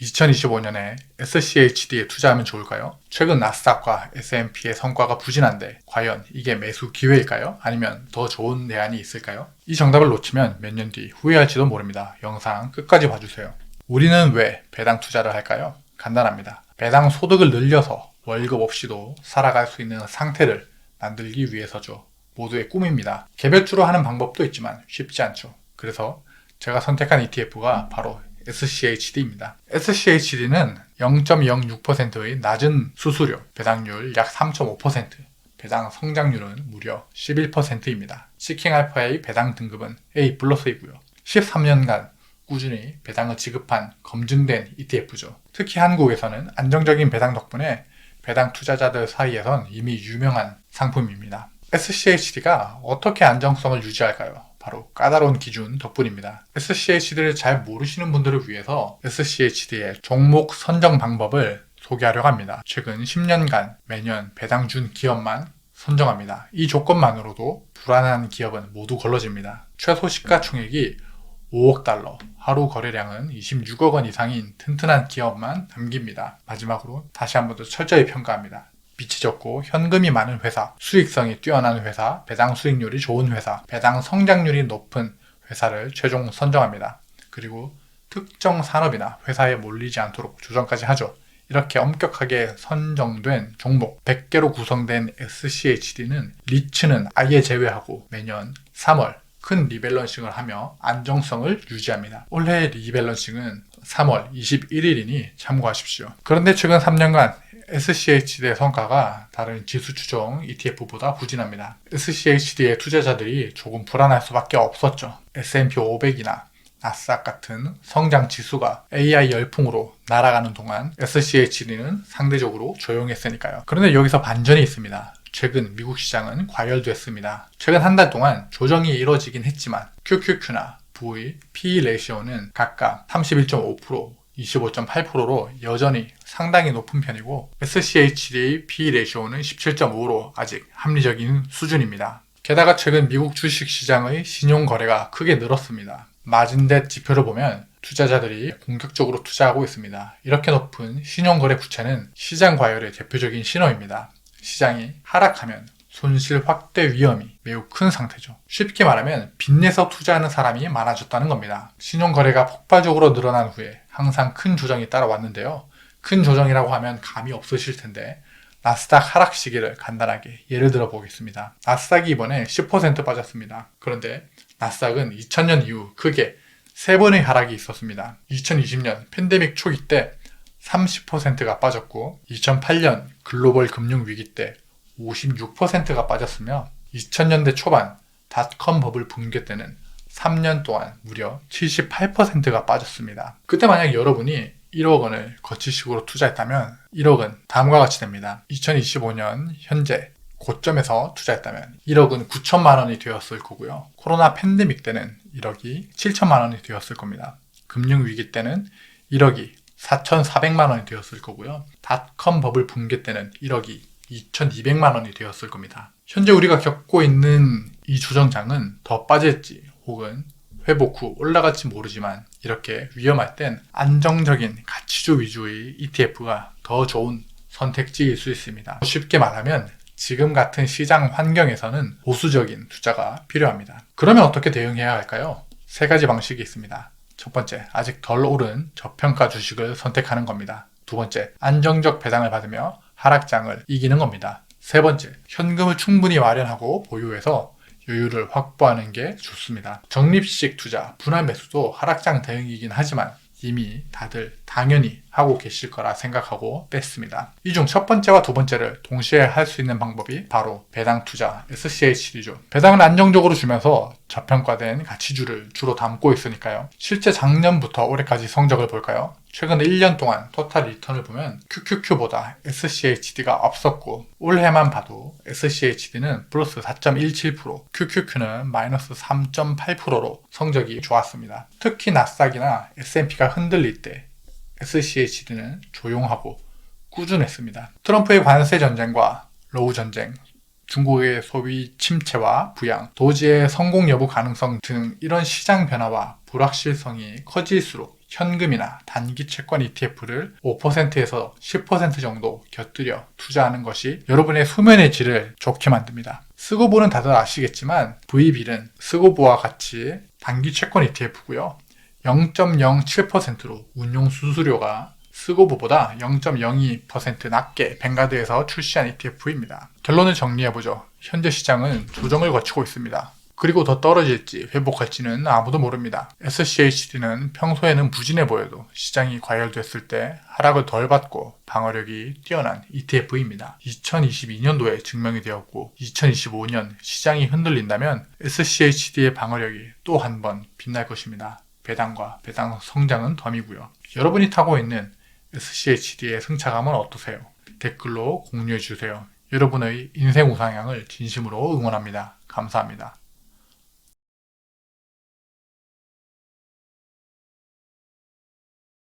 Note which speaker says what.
Speaker 1: 2025년에 SCHD에 투자하면 좋을까요? 최근 나스닥과 S&P의 성과가 부진한데 과연 이게 매수 기회일까요? 아니면 더 좋은 대안이 있을까요? 이 정답을 놓치면 몇 년 뒤 후회할지도 모릅니다. 영상 끝까지 봐주세요. 우리는 왜 배당 투자를 할까요? 간단합니다. 배당 소득을 늘려서 월급 없이도 살아갈 수 있는 상태를 만들기 위해서죠. 모두의 꿈입니다. 개별주로 하는 방법도 있지만 쉽지 않죠. 그래서 제가 선택한 ETF가 바로 SCHD입니다. SCHD는 0.06%의 낮은 수수료, 배당률 약 3.5%, 배당 성장률은 무려 11%입니다. 시킹알파의 배당 등급은 A 플러스이고요. 13년간 꾸준히 배당을 지급한 검증된 ETF죠. 특히 한국에서는 안정적인 배당 덕분에 배당 투자자들 사이에선 이미 유명한 상품입니다. SCHD가 어떻게 안정성을 유지할까요? 바로 까다로운 기준 덕분입니다. SCHD를 잘 모르시는 분들을 위해서 SCHD의 종목 선정 방법을 소개하려고 합니다. 최근 10년간 매년 배당 준 기업만 선정합니다. 이 조건만으로도 불안한 기업은 모두 걸러집니다. 최소 시가총액이 5억 달러, 하루 거래량은 26억 원 이상인 튼튼한 기업만 남깁니다. 마지막으로 다시 한 번 더 철저히 평가합니다. 빛이 적고 현금이 많은 회사, 수익성이 뛰어난 회사, 배당 수익률이 좋은 회사, 배당 성장률이 높은 회사를 최종 선정합니다. 그리고 특정 산업이나 회사에 몰리지 않도록 조정까지 하죠. 이렇게 엄격하게 선정된 종목 100개로 구성된 SCHD는 리츠는 아예 제외하고 매년 3월 큰 리밸런싱을 하며 안정성을 유지합니다. 올해 리밸런싱은 3월 21일이니 참고하십시오. 그런데 최근 3년간 SCHD의 성과가 다른 지수 추종 ETF보다 부진합니다. SCHD의 투자자들이 조금 불안할 수밖에 없었죠. S&P 500이나 나스닥 같은 성장 지수가 AI 열풍으로 날아가는 동안 SCHD는 상대적으로 조용했으니까요. 그런데 여기서 반전이 있습니다. 최근 미국 시장은 과열됐습니다. 최근 한 달 동안 조정이 이뤄지긴 했지만 QQQ나 V, P 레이시오는 각각 31.5%, 25.8%로 여전히 상당히 높은 편이고 SCHD P 레이시오는 17.5로 아직 합리적인 수준입니다. 게다가 최근 미국 주식 시장의 신용 거래가 크게 늘었습니다. 마진댓 지표를 보면 투자자들이 공격적으로 투자하고 있습니다. 이렇게 높은 신용거래 부채는 시장 과열의 대표적인 신호입니다. 시장이 하락하면 손실 확대 위험이 매우 큰 상태죠. 쉽게 말하면 빚내서 투자하는 사람이 많아졌다는 겁니다. 신용거래가 폭발적으로 늘어난 후에 항상 큰 조정이 따라왔는데요. 큰 조정이라고 하면 감이 없으실 텐데 나스닥 하락 시기를 간단하게 예를 들어 보겠습니다. 나스닥이 이번에 10% 빠졌습니다. 그런데 나스닥은 2000년 이후 크게 세 번의 하락이 있었습니다. 2020년 팬데믹 초기 때 30%가 빠졌고 2008년 글로벌 금융 위기 때 56%가 빠졌으며 2000년대 초반 닷컴 버블 붕괴 때는 3년 동안 무려 78%가 빠졌습니다. 그때 만약 여러분이 1억 원을 거치식으로 투자했다면 1억은 다음과 같이 됩니다. 2025년 현재 고점에서 투자했다면 1억은 9천만 원이 되었을 거고요. 코로나 팬데믹 때는 1억이 7천만 원이 되었을 겁니다. 금융위기 때는 1억이 4,400만 원이 되었을 거고요. 닷컴 버블 붕괴 때는 1억이 2,200만 원이 되었을 겁니다. 현재 우리가 겪고 있는 이 조정장은 더 빠질지 혹은 회복 후 올라갈지 모르지만 이렇게 위험할 땐 안정적인 가치주 위주의 ETF가 더 좋은 선택지일 수 있습니다. 쉽게 말하면 지금 같은 시장 환경에서는 보수적인 투자가 필요합니다. 그러면 어떻게 대응해야 할까요? 세 가지 방식이 있습니다. 첫 번째, 아직 덜 오른 저평가 주식을 선택하는 겁니다. 두 번째, 안정적 배당을 받으며 하락장을 이기는 겁니다. 세 번째, 현금을 충분히 마련하고 보유해서 여유를 확보하는 게 좋습니다. 적립식 투자, 분할 매수도 하락장 대응이긴 하지만 이미 다들 당연히 하고 계실 거라 생각하고 뺐습니다. 이 중 첫 번째와 두 번째를 동시에 할 수 있는 방법이 바로 배당 투자 SCHD죠. 배당을 안정적으로 주면서 저평가된 가치주를 주로 담고 있으니까요. 실제 작년부터 올해까지 성적을 볼까요? 최근 1년 동안 토탈 리턴을 보면 QQQ보다 SCHD가 앞섰고 올해만 봐도 SCHD는 플러스 4.17%, QQQ는 마이너스 3.8%로 성적이 좋았습니다. 특히 나스닥이나 S&P가 흔들릴 때 SCHD는 조용하고 꾸준했습니다. 트럼프의 관세 전쟁과 로우 전쟁, 중국의 소비 침체와 부양, 도지의 성공 여부 가능성 등 이런 시장 변화와 불확실성이 커질수록 현금이나 단기 채권 ETF를 5%에서 10% 정도 곁들여 투자하는 것이 여러분의 수면의 질을 좋게 만듭니다. 쓰고 보는 다들 아시겠지만 VB는 쓰고 보와 같이 단기 채권 ETF고요. 0.07%로 운용 수수료가 쓰고보보다 0.02% 낮게 뱅가드에서 출시한 ETF입니다. 결론을 정리해보죠. 현재 시장은 조정을 거치고 있습니다. 그리고 더 떨어질지 회복할지는 아무도 모릅니다. SCHD는 평소에는 부진해 보여도 시장이 과열됐을 때 하락을 덜 받고 방어력이 뛰어난 ETF입니다. 2022년도에 증명이 되었고 2025년 시장이 흔들린다면 SCHD의 방어력이 또 한 번 빛날 것입니다. 배당과 배당 성장은 덤이고요. 여러분이 타고 있는 SCHD의 승차감은 어떠세요? 댓글로 공유해 주세요. 여러분의 인생 우상향을 진심으로 응원합니다. 감사합니다.